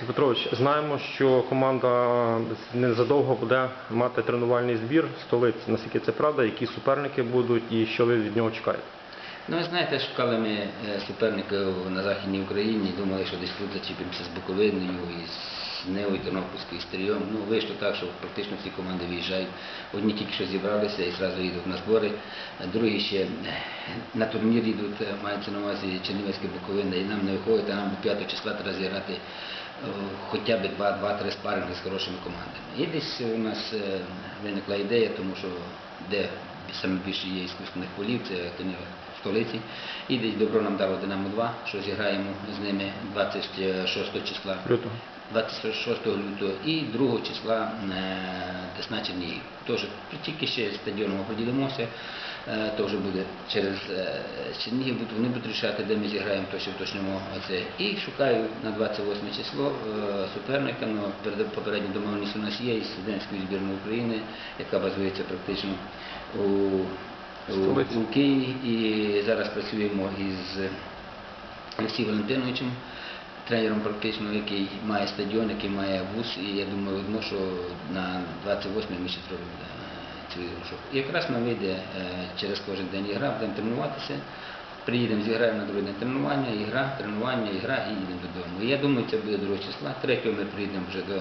Олексій Петрович, знаємо, що команда незадовго буде мати тренувальний збір в столиці. Наскільки це правда, які суперники будуть і що ви від нього чекаєте? Ну, ви знаєте, шукали ми е, суперників на Західній Україні, думали, що десь тут зачіпимося з Буковиною, і з Невою, Тернопільською, і Стрийом. Ну, вийшло так, що практично всі команди виїжджають. Одні тільки що зібралися і одразу їдуть на збори, другі ще е, на турнір йдуть, е, мається на увазі Чернівецька Буковина, і нам не виходить, а нам до 5 числа треба зіграти е, хоча б 2-3 спаринги з хорошими командами. І десь у нас виникла ідея, тому що де саме більше є іскусних полів, це в столиці. І десь добро нам дало Динамо 2, що зіграємо з ними 26 числа. Лютого. 26 лютого і 2 числа е, Десна Чернігів. Тож тільки ще стадіоном поділимося, е, то вже буде через Чернігів, вони будуть рішати, де ми зіграємо, то ще уточнимо оце. І шукаю на 28 число е, суперника, ну, перед- попередня домовленість у нас є із студентської збірної України, яка базується практично у, у, у Києві. І зараз працюємо із Олексієм Валентиновичем, тренером практично, який має стадіон, який має вуз, і я думаю, одно, що на 28 ми ще зробимо е, цю ігрушок. І якраз ми вийде е, через кожен день ігра, будемо тренуватися. Приїдемо, зіграємо на другий день тренування, ігра, тренування, ігра і їдемо додому. І я думаю, це буде 2 числа. 3 ми приїдемо вже до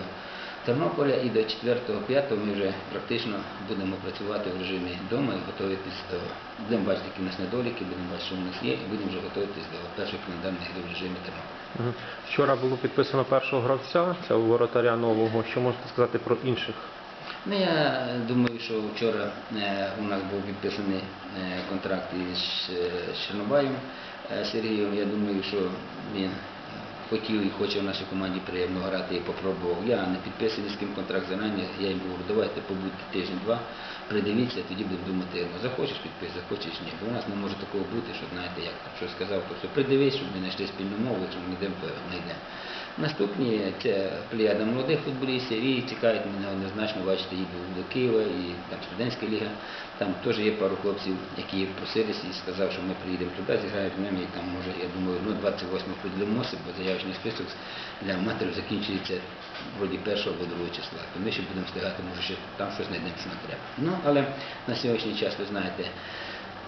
Тернополя і до 4-5 ми вже практично будемо працювати в режимі вдома і готуватись до будемо бачити, які в нас недоліки, будемо бачити, що в нас є, і будемо вже готуватись до першої календарної гри в режимі Тернополя. Вчора було підписано першого гравця, це воротаря нового. Що можете сказати про інших? Ну, я думаю, що вчора е, у нас був підписаний е, контракт із е, Чорнобаєм е, Сергієм. Я думаю, що він хотів і хоче в нашій команді приємно грати і попробував. Я не підписаний з ким контракт зарані, я їм говорю, давайте побудьте тиждень-два, придивіться, тоді будемо думати, ну, захочеш підпис, захочеш ні. Бо у нас не може такого бути, що знаєте, як там щось сказав, то все придивись, щоб ми знайшли спільну мову, якщо ми йдемо, то знайдемо. Наступні це плеяда молодих футболістів і цікавить мене однозначно, бачите, їду до Києва і там студентська ліга. Там теж є пару хлопців, які просились і сказав, що ми приїдемо туди, зіграють з ними, і там може, я думаю, ну 28 поділимося, бо заявочний список для аматорів закінчується вроді першого або другого числа. То ми ще будемо встигати, може ще там щось знайдемо, що нам треба. Ну, але на сьогоднішній час ви знаєте,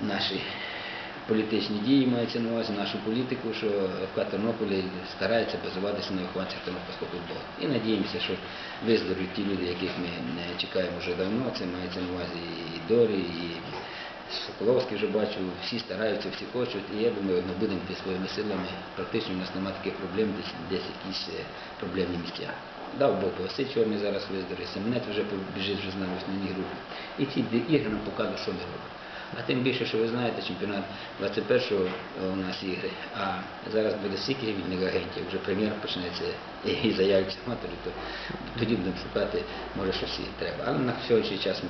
наші політичні дії мається на увазі нашу політику, що ФК Тернополі старається базуватися на вихованцях тернопільського футболу. І надіємося, що виздоровлять ті люди, яких ми не чекаємо вже давно. Це мається на увазі і Дорі, і Соколовський вже бачу, всі стараються, всі хочуть. І я думаю, ми будемо йти своїми силами. Практично у нас немає таких проблем, десь, якісь е, проблемні місця. Дав Бог Василь Чорний зараз виздоровить, Семенет вже побіжить вже з нами в групі. І ці ігри нам покажуть, що ми робимо. А тим більше, що ви знаєте, чемпіонат 21-го у нас ігри, а зараз буде стільки вільних агентів, вже прем'єр почнеться і заявляться аматорів, то тоді будемо шукати, може щось і треба. Але на сьогоднішній час ми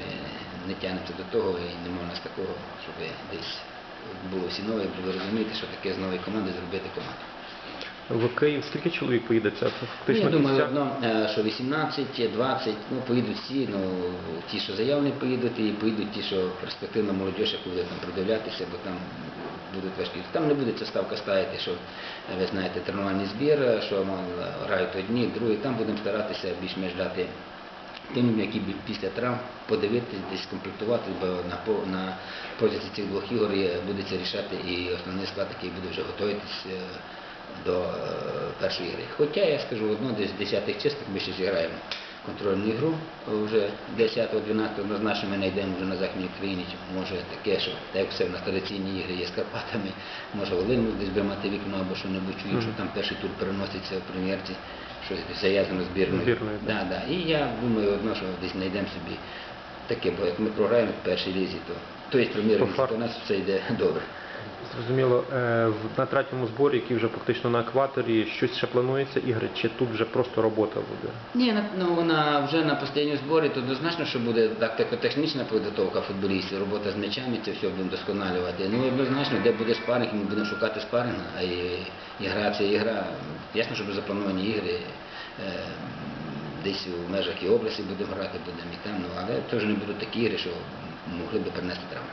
не тягнемося до того і нас такого, щоб десь було всі нове, бо ви розумієте, що таке з нової команди зробити команду. В Київ скільки чоловік поїде? Це Ну, фактично я думаю, одно, е, що 18, 20, ну поїдуть всі, ну ті, що заявлені поїдуть, і поїдуть ті, що перспективна молодь, яка буде там продивлятися, бо там будуть важкі. Там не буде ця ставка ставити, що е, ви знаєте, тренувальний збір, е, що грають одні, другі. Там будемо старатися більш-менш дати тим, які будуть після травм подивитись, десь комплектувати, бо на, на протязі цих двох ігор буде це рішати і основний склад, який буде вже готуватись е, до е, першої гри. Хоча я скажу одно, десь в 10-х чистих ми ще зіграємо контрольну ігру вже 10-12 однозначно ми знайдемо вже на Західній Україні, чи може таке, що так як все в нас традиційні ігри є з Карпатами, може Волину десь би мати вікно або що-небудь чую, що там перший тур переноситься в прем'єрці, щось зав'язано збірною. Збірною, так. Да, да. І я думаю, одно, що десь знайдемо собі таке, бо як ми програємо в першій лізі, то то є прем'єр-лізі, то у нас все йде добре. Зрозуміло, е, на третьому зборі, який вже фактично на екваторі, щось ще планується ігри, чи тут вже просто робота буде? Ні, ну вона вже на постійному зборі, то однозначно, що буде тактико-технічна підготовка футболістів, робота з м'ячами, це все будемо досконалювати. Ну однозначно, де буде спаринг, ми будемо шукати спаринг, а і, ігра це ігра. Ясно, що заплановані ігри. е, Десь у межах і області будемо грати, будемо і там, ну, але теж не будуть такі ігри, що могли би принести травми.